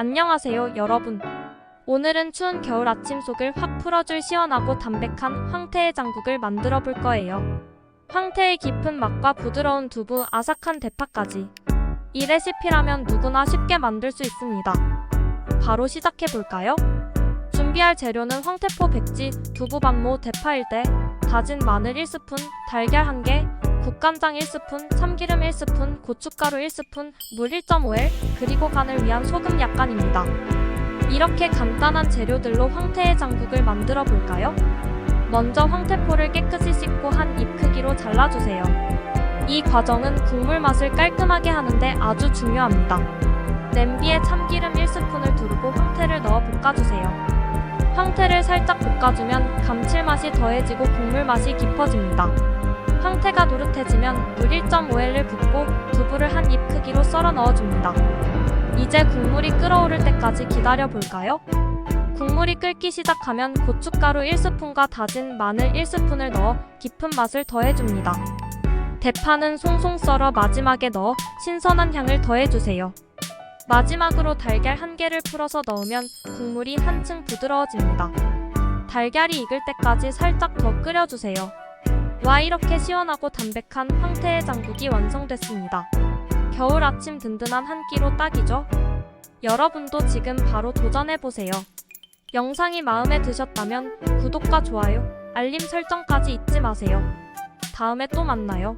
안녕하세요, 여러분. 오늘은 추운 겨울 아침 속을 확 풀어줄 시원하고 담백한 황태의 장국을 만들어 볼 거예요. 황태의 깊은 맛과 부드러운 두부, 아삭한 대파까지. 이 레시피라면 누구나 쉽게 만들 수 있습니다. 바로 시작해 볼까요? 준비할 재료는 황태포 백지, 두부 반모, 대파 1대, 다진 마늘 1스푼, 달걀 1개, 국간장 1스푼, 참기름 1스푼, 고춧가루 1스푼, 물 1.5L, 그리고 간을 위한 소금 약간입니다. 이렇게 간단한 재료들로 황태의 장국을 만들어 볼까요? 먼저 황태포를 깨끗이 씻고 한 입 크기로 잘라주세요. 이 과정은 국물 맛을 깔끔하게 하는데 아주 중요합니다. 냄비에 참기름 1스푼을 두르고 황태를 넣어 볶아주세요. 황태를 살짝 볶아주면 감칠맛이 더해지고 국물 맛이 깊어집니다. 황태가 노릇해지면 물 1.5L을 붓고 두부를 한 입 크기로 썰어 넣어줍니다. 이제 국물이 끓어오를 때까지 기다려 볼까요? 국물이 끓기 시작하면 고춧가루 1스푼과 다진 마늘 1스푼을 넣어 깊은 맛을 더해줍니다. 대파는 송송 썰어 마지막에 넣어 신선한 향을 더해주세요. 마지막으로 달걀 한 개를 풀어서 넣으면 국물이 한층 부드러워집니다. 달걀이 익을 때까지 살짝 더 끓여주세요. 와 이렇게 시원하고 담백한 황태의 장국이 완성됐습니다. 겨울 아침 든든한 한 끼로 딱이죠? 여러분도 지금 바로 도전해보세요. 영상이 마음에 드셨다면 구독과 좋아요, 알림 설정까지 잊지 마세요. 다음에 또 만나요.